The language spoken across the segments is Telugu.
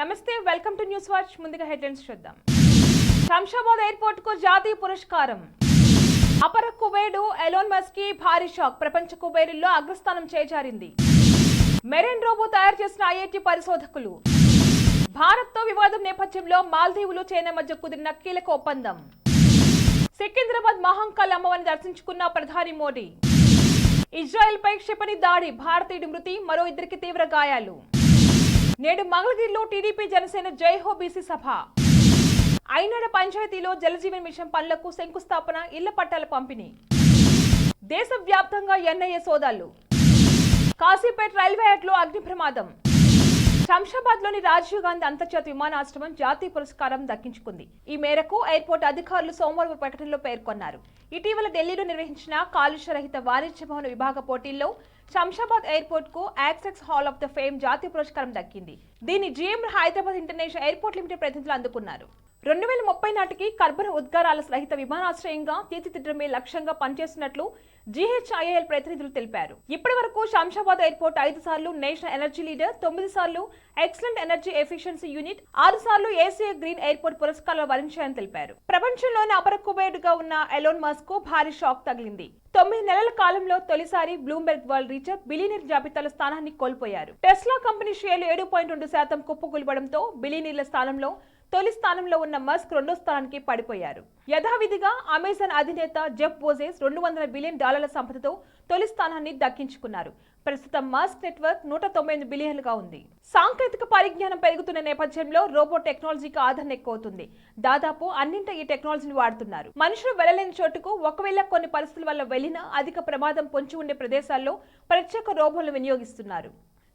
నమస్తే వెల్కమ్ టు న్యూస్ వాచ్ ముందుగా హెడ్లైన్స్ చూద్దాం. శంషాబాద్ ఎయిర్పోర్ట్కు జాతీయ పురస్కారం. అపర కుబేడు ఎలోన్ మస్కి భారీ షాక్. ప్రపంచ కుబేరుల్లో అగ్రస్థానం చేజారింది. మెరైన్ రోబో తయారు చేసిన ఐఐటి పరిశోధకులు. భారత్తో వివాదం నేపథ్యంలో మాల్దీవులు చైనా మధ్య కుదిరిన కీలక ఒప్పందం. సికింద్రాబాద్ మహంకాల్ అమ్మవారిని దర్శించుకున్న ప్రధాని మోడీ. ఇజ్రాయెల్ పై క్షిపణి దాడి. భారతీయుడి మృతి. మరో ఇద్దరికి తీవ్ర గాయాలు. నేడు మంగళగిరిలో టీడీపీ జనసేన జై హో బీసీ సభ. ఐనాడ పంచాయతీలో జలజీవన్ మిషన్ పనులకు శంకుస్థాపన ఇళ్ళ పట్టాల పంపిణీ. దేశవ్యాప్తంగా ఎన్ఐఏ సోదాలు. కాశీపేట రైల్వే యార్డ్లో అగ్ని ప్రమాదం. శంషాబాద్లోని రాజీవ్ గాంధీ అంతర్జాతీయ విమానాశ్రమం జాతీయ పురస్కారం దక్కించుకుంది. ఈ మేరకు ఎయిర్పోర్ట్ అధికారులు సోమవారం ప్రకటనలో పేర్కొన్నారు. ఇటీవల ఢిల్లీలో నిర్వహించిన కాలుష్య రహిత వాణిజ్య భవన విభాగ పోటీల్లో శంషాబాద్ ఎయిర్పోర్ట్కు యాక్సెక్స్ హాల్ ఆఫ్ ద ఫేమ్ జాతీయ పురస్కారం దక్కింది. దీన్ని GM Hyderabad international airport limited ప్రతినిధులు అందుకున్నారు. రెండు వేల ముప్పై నాటికి కర్బన ఉద్గారాల సహిత విమానాశ్రయంగా తీర్చిదిద్దడమే లక్ష్యంగా పనిచేస్తున్నట్లు జీహెచ్ఐఎల్ ప్రతినిధులు తెలిపారు. ఇప్పటి వరకు శంషాబాద్ ఎయిర్పోర్ట్ ఐదు సార్లు నేషనల్ ఎనర్జీ లీడర్ తొమ్మిది సార్లు ఎక్సలెంట్ ఎనర్జీ ఎఫిషియన్సీ యూనిట్ ఆరు సార్లు ఏసీఏ గ్రీన్ ఎయిర్పోర్ట్ పురస్కారాలు వరించాయని తెలిపారు. ప్రపంచంలోనే అపరకుబేడుగా ఉన్న ఎలోన్ మస్క్కు భారీ షాక్ తగిలింది. తొమ్మిది నెలల కాలంలో తొలిసారి బ్లూంబెర్గ్ వరల్డ్ రీచర్ బిలీనీర్ జాబితాలో స్థానాన్ని కోల్పోయారు. టెస్లా కంపెనీ షేర్లు ఏడు పాయింట్ రెండు శాతం కుప్పకూలిపడంతో బిలీనీర్ల స్థానంలో తొలి స్థానంలో ఉన్న మస్క్ రెండో స్థానానికి పడిపోయారు. యథావిధిగా అమెజాన్ అధినేత జెఫ్ బోజేస్ రెండు వందల బిలియన్ డాలర్ల సంపదతో తొలి స్థానాన్ని దక్కించుకున్నారు. ప్రస్తుతం మస్క్ నెట్వర్క్ నూట తొంభై ఎనిమిది బిలియన్లుగా ఉంది. సాంకేతిక పరిజ్ఞానం పెరుగుతున్న నేపథ్యంలో రోబో టెక్నాలజీకి ఆదరణ ఎక్కువవుతుంది. దాదాపు అన్నింట ఈ టెక్నాలజీని వాడుతున్నారు. మనుషులు వెళ్ళలేని చోటుకు ఒకవేళ కొన్ని పరిస్థితుల వల్ల వెళ్ళినా అధిక ప్రమాదం పొంచి ఉండే ప్రదేశాల్లో ప్రత్యేక రోబోలు వినియోగిస్తున్నారు.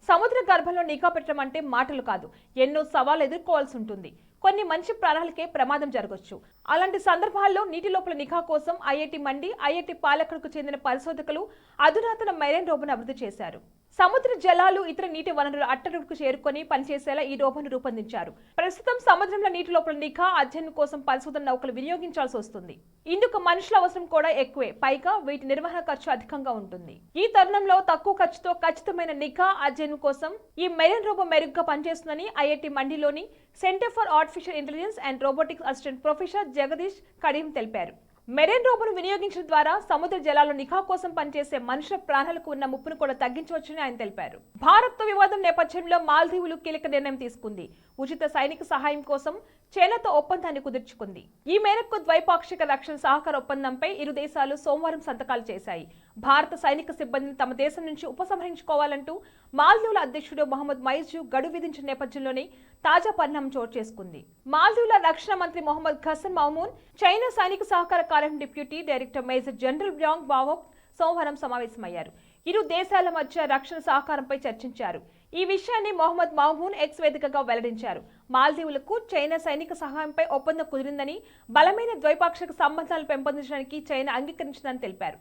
సముద్ర గర్భంలో నిఘా పెట్టడం అంటే మాటలు కాదు. ఎన్నో సవాళ్ళు ఎదుర్కోవాల్సి ఉంటుంది. కొన్ని మంచి ప్రాణాలకే ప్రమాదం జరగవచ్చు అలాంటి సందర్భాల్లో నీటి లోపల నిఘా కోసం ఐఐటి మండి ఐఐటి పాలకుడుకు చెందిన పరిశోధకులు అధునాతన మెరైన్ రోబోను అభివృద్ధి చేశారు. సముద్ర జలాలు ఇతర నీటి వనరుల అట్టడుగుకు చేరుకొని పనిచేసేలా ఈ రోబోను రూపొందించారు. ప్రస్తుతం సముద్రంలో నీటి లోపల నిఘా అధ్యయనం కోసం పరిశోధన నౌకలు వినియోగించాల్సి వస్తుంది. ఇందుకు మనుషుల అవసరం కూడా ఎక్కువే. పైగా వీటి నిర్వహణ ఖర్చు అధికంగా ఉంటుంది. ఈ తరుణంలో తక్కువ ఖర్చుతో ఖచ్చితమైన నిఘా అధ్యయనం కోసం ఈ మెరైన్ రోబో మెరుగ్గా పనిచేస్తుందని IIT మండిలోని centre for artificial intelligence and robotics assistant professor Jagadish Kadiyam తెలిపారు. మెరైన్ రోబోను వినియోగించడం ద్వారా సముద్ర జలాల్లో నిఘా కోసం పనిచేసే మనుషుల ప్రాణాలకు ఉన్న ముప్పును కూడా తగ్గించవచ్చని ఆయన తెలిపారు. భారత్తో వివాదం నేపథ్యంలో మాల్దీవులు కీలక నిర్ణయం తీసుకుంది. ఉచిత సైనిక సహాయం కోసం చైనాతో ఒప్పందాన్ని కుదుర్చుకుంది. ఈ మేరకు ద్వైపాక్షిక రక్షణ సహకార ఒప్పందంపై ఇరు దేశాలు సోమవారం సంతకాలు చేశాయి. భారత సైనిక సిబ్బందిని తమ దేశం నుంచి ఉపసంహరించుకోవాలంటూ మాల్దీవుల అధ్యక్షుడు మహమ్మద్ మైజు గడువు విధించిన నేపథ్యంలోనే తాజా పరిణామం చోటు చేసుకుంది. మాల్దీవుల రక్షణ మంత్రి మొహమ్మద్ ఖసన్ మహమూన్ చైనా సైనిక సహకార కార్యం డిప్యూటీ డైరెక్టర్ మేజర్ జనరల్ బ్యాంగ్ బావోక్ సోమవారం సమావేశమయ్యారు. ఇరు దేశాల మధ్య రక్షణ సహకారంపై చర్చించారు. ఈ విషయాన్ని మొహమ్మద్ మహమూన్ ఎక్స్ వేదికగా వెల్లడించారు. మాల్దీవులకు చైనా సైనిక సహాయంపై ఒప్పందం కుదిరిందని బలమైన ద్వైపాక్షిక సంబంధాలు పెంపొందించడానికి చైనా అంగీకరించిందని తెలిపారు.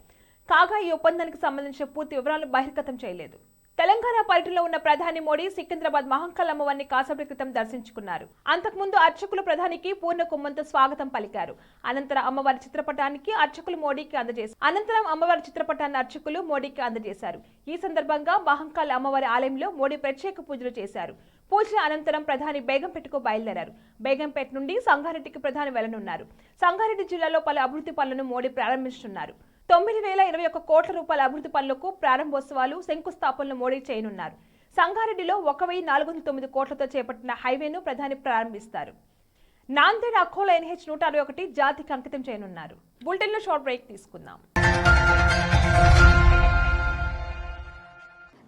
కాగా ఈ ఒప్పందానికి సంబంధించిన పూర్తి వివరాలు బహిర్గతం చేయలేదు. తెలంగాణ పర్యటనలో ఉన్న ప్రధాని మోడీ సికింద్రాబాద్ మహంకాల్ అమ్మవారిని కాసేపటి క్రితం దర్శించుకున్నారు. అంతకుముందు అర్చకులు ప్రధానికి పూర్ణ కుమ్మంతో స్వాగతం పలికారు. అనంతరం అమ్మవారి చిత్రపటానికి అర్చకులు మోడీకి అందజేశారు. అనంతరం అమ్మవారి చిత్రపటాన్ని అర్చకులు మోడీకి అందజేశారు. ఈ సందర్భంగా మహంకాల్ అమ్మవారి ఆలయంలో మోడీ ప్రత్యేక పూజలు చేశారు. పూజల అనంతరం ప్రధాని బేగంపేటకు బయలుదేరారు. బేగంపేట నుండి సంగారెడ్డికి ప్రధాని వెళ్ళనున్నారు. సంగారెడ్డి జిల్లాలో పలు అభివృద్ధి పనులను మోడీ ప్రారంభిస్తున్నారు తొమ్మిది వేల ఇరవై ఒక్క కోట్ల రూపాయల అభివృద్ధి పనులకు ప్రారంభోత్సవాలు శంకుస్థాపనలు మోడీ చేయనున్నారు. సంగారెడ్డిలో ఒక వెయ్యి నాలుగు వందల తొమ్మిది కోట్లతో చేపట్టిన హైవేను ప్రధాని ప్రారంభిస్తారు. నాందేడ్ అఖోలా ఎన్హెచ్ నూట అరవై ఒకటి జాతికి అంకితం చేయనున్నారు. బులెటిన్లో షార్ట్ బ్రేక్ తీసుకుందాం.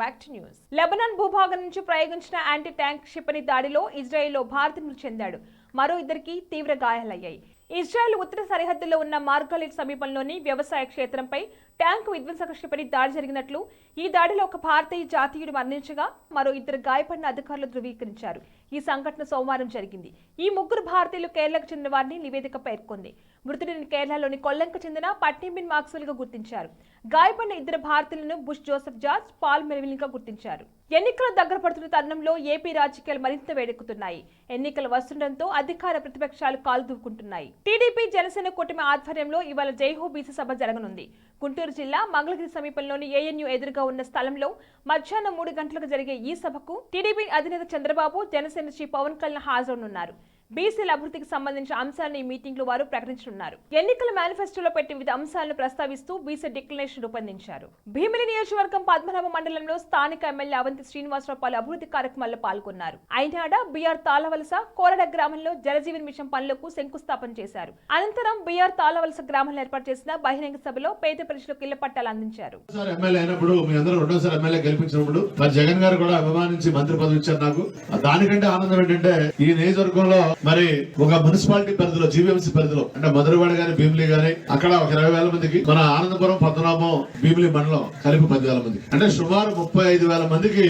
Back to news. లెబనాన్ భూభాగం నుంచి ప్రయోగించిన యాంటీ ట్యాంక్ క్షిపణి దాడిలో ఇజ్రాయెల్లో భారత్ మృతి చెందాడు. మరో ఇద్దరికి తీవ్ర గాయాలయ్యాయి. ఇజ్రాయెల్ ఉత్తర సరిహద్దులో ఉన్న మార్గాలిట్ సమీపంలోని వ్యవసాయ క్షేత్రంపై ట్యాంక్ విధ్వంసక క్షిపణి దాడి జరిగినట్లు ఈ దాడిలో ఒక భారతీయ జాతీయుడు మరణించగా మరో ఇద్దరు గాయపడిన అధికారులు ధృవీకరించారు. ఈ సంఘటన సోమవారం జరిగింది. ఈ ముగ్గురు భారతీయులు కేరళకు చెందిన వారిని నివేదిక పేర్కొంది. మృతుడిని కేరళలోని కొల్లంకు చెందిన పట్టింబిన్ మాక్స్వెల్గా గుర్తించారు. గాయపడిన ఇద్దరు భారతీయులను బుష్ జోసెఫ్ జార్జ్ పాల్ మెల్విన్గా గుర్తించారు. ఎన్నికలు దగ్గర పడుతున్న తరుణంలో ఏపీ రాజకీయాలు మరింత వేడెక్కుతున్నాయి. ఎన్నికలు వస్తుండటంతో అధికార ప్రతిపక్షాలు కాలు దూకుంటున్నాయి టీడీపీ జనసేన కూటమి ఆధ్వర్యంలో ఇవాళ జైహో బీసీ సభ జరగనుంది. గుంటూరు జిల్లా మంగళగిరి సమీపంలోని ఏఎన్యూ ఎదురుగా ఉన్న స్థలంలో మధ్యాహ్నం మూడు గంటలకు జరిగే ఈ సభకు టీడీపీ అధినేత చంద్రబాబు జనసేన శ్రీ పవన్ కళ్యాణ్ హాజరనున్నారు బీసీల అభివృద్ధికి సంబంధించిన అంశాలను ఈ మీటింగ్లో వారు ప్రకటించనున్నారు. ఎన్నికల మేనిఫెస్టోలో పెట్టి వివిధ అంశాలను ప్రస్తావిస్తూ బీసీ డిక్లరేషన్ రూపొందించారు. భీమిలి నియోజకవర్గం పద్మనాభ మండలంలో స్థానిక ఎమ్మెల్యే అవంతి శ్రీనివాసరావు పలు అభివృద్ధి కార్యక్రమాల్లో పాల్గొన్నారు. అయినాడ బీఆర్ తాళవలస కోరడ గ్రామంలో జలజీవన్ మిషన్ పనులకు శంకుస్థాపన చేశారు. అనంతరం బీఆర్ తాళవలస గ్రామంలో ఏర్పాటు చేసిన బహిరంగ సభలో పేద ప్రజలకు ఇళ్ళ పట్టాలు అందించారు. జగన్ గారు కూడా అభిమానించి మంత్రి పదవి ఇచ్చారు నాకు. దానికంటే ఆనందం ఏంటంటే ఈ నియోజకవర్గంలో మరి ఒక మున్సిపాలిటీ పరిధిలో జీవీఎంసీ పరిధిలో అంటే మధురవాడ గాని భీమిలి గాని అక్కడ ఒక ఇరవై వేల మందికి మన ఆనందపురం పద్మనాభం భీమిలి మండలం కలిపి పదివేల మందికి అంటే సుమారు ముప్పై ఐదు వేల మందికి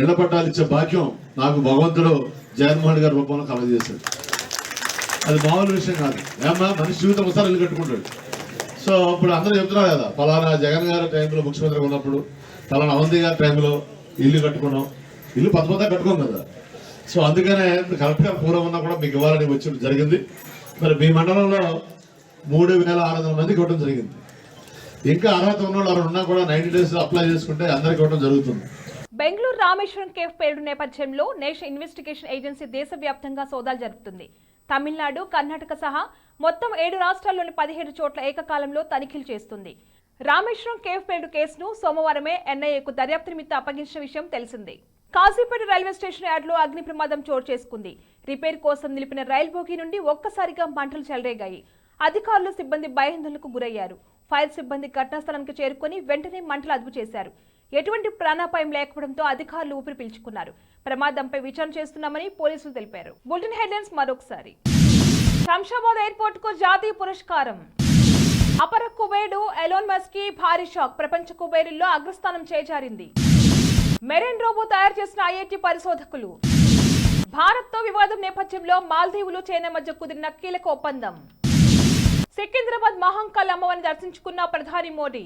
ఇళ్ళ పట్టాలు ఇచ్చే భాగ్యం నాకు భగవంతుడు జగన్మోహన్ గారి రూపంలో కలగజేశాడు. అది మామూలు విషయం కాదు. ఏమన్నా మనిషి జీవితం ఒకసారి ఇల్లు కట్టుకుంటాడు. సో ఇప్పుడు అందరూ చెప్తున్నారు కదా ఫలానా జగన్ గారి టైంలో ముఖ్యమంత్రిగా ఉన్నప్పుడు ఫలానా అవంతి గారి టైంలో ఇల్లు కట్టుకున్నాం. ఇల్లు పది కట్టుకోం కదా. సో అందుకనే కరెక్ట్గా పూర్వం ఉన్నా కూడా మీకు ఇవ్వాలని వచ్చి జరిగింది. మరి మీ మండలంలో మూడు వేల ఆరు వందల మందికి ఇవ్వడం జరిగింది. ఇంకా అర్హత ఉన్న వాళ్ళు ఉన్నా కూడా నైన్టీ డేస్ అప్లై చేసుకుంటే అందరికి ఇవ్వడం జరుగుతుంది. బెంగళూరు రామేశ్వరం కేఫ్ పేరు నేపథ్యంలో నేషనల్ ఇన్వెస్టిగేషన్ ఏజెన్సీ దేశవ్యాప్తంగా సోదాలు జరుపుతుంది. తమిళనాడు కర్ణాటక సహా మొత్తం ఏడు రాష్ట్రాల్లోని పదిహేడు చోట్ల ఏకకాలంలో తనిఖీలు చేస్తుంది. రామేశ్వరం కేఫ్ పేరు కేసును సోమవారమే ఎన్ఐఏకు దర్యాప్తు నిమిత్తం అప్పగించిన విషయం తెలిసిందే. కాజీపేట రైల్వే స్టేషన్ యార్డ్లో అగ్ని ప్రమాదం చోటు చేసుకుంది. రిపేర్ కోసం నిలిపిన రైలు బోగి నుండి ఒక్కసారిగా మంటలు చెలరేగాయి. అధికారులు సిబ్బంది భయాందోళనకు గురయ్యారు. ఫైర్ సిబ్బంది ఘటనాస్థలానికి చేరుకొని వెంటనే మంటలు అదుపు చేశారు. ఎటువంటి ప్రాణాపాయం లేకపోవడంతో అధికారులు ఊపిరి పీల్చుకున్నారు. ప్రమాదంపై విచారణ చేస్తున్నామని పోలీసులు తెలిపారు. బులెటిన్ హెడ్లైన్స్ మరొకసారి. శంషాబాద్ ఎయిర్పోర్ట్కు జాతీయ పురస్కారం. అపర కుబేడు ఎలోన్ మస్కి భారీ షాక్. ప్రపంచ కుబేరుల్లో అగ్రస్థానం చేజారింది. మెరైన్ రోబో తయారు చేసిన ఐఐటి పరిశోధకులు. భారత్తో వివాదం నేపథ్యంలో మాల్దీవులు చైనా మధ్య కుదిరిన కీలక ఒప్పందం. సికింద్రాబాద్ మహంకాల్ అమ్మవారిని దర్శించుకున్న ప్రధాని మోడీ.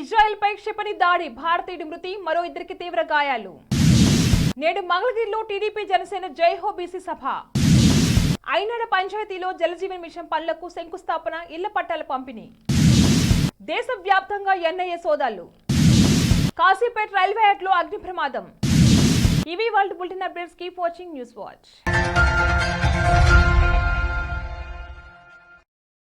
ఇజ్రాయెల్ పై క్షిపణి దాడి భారతీయుడి మృతి మరో ఇద్దరికి తీవ్ర గాయాలు. నేడు మంగళగిరిలో టీడీపీ జనసేన జైహో బీసీ సభ. ఐనాడ పంచాయతీలో జలజీవన్ మిషన్ పనులకు శంకుస్థాపన ఇళ్ళ పట్టాల పంపిణీ. దేశవ్యాప్తంగా ఎన్ఐఏ సోదాలు. కాశీపేట్ రైల్వే యార్డ్లో అగ్ని ప్రమాదం. ఇవి world bulletin updates keep watching news watch.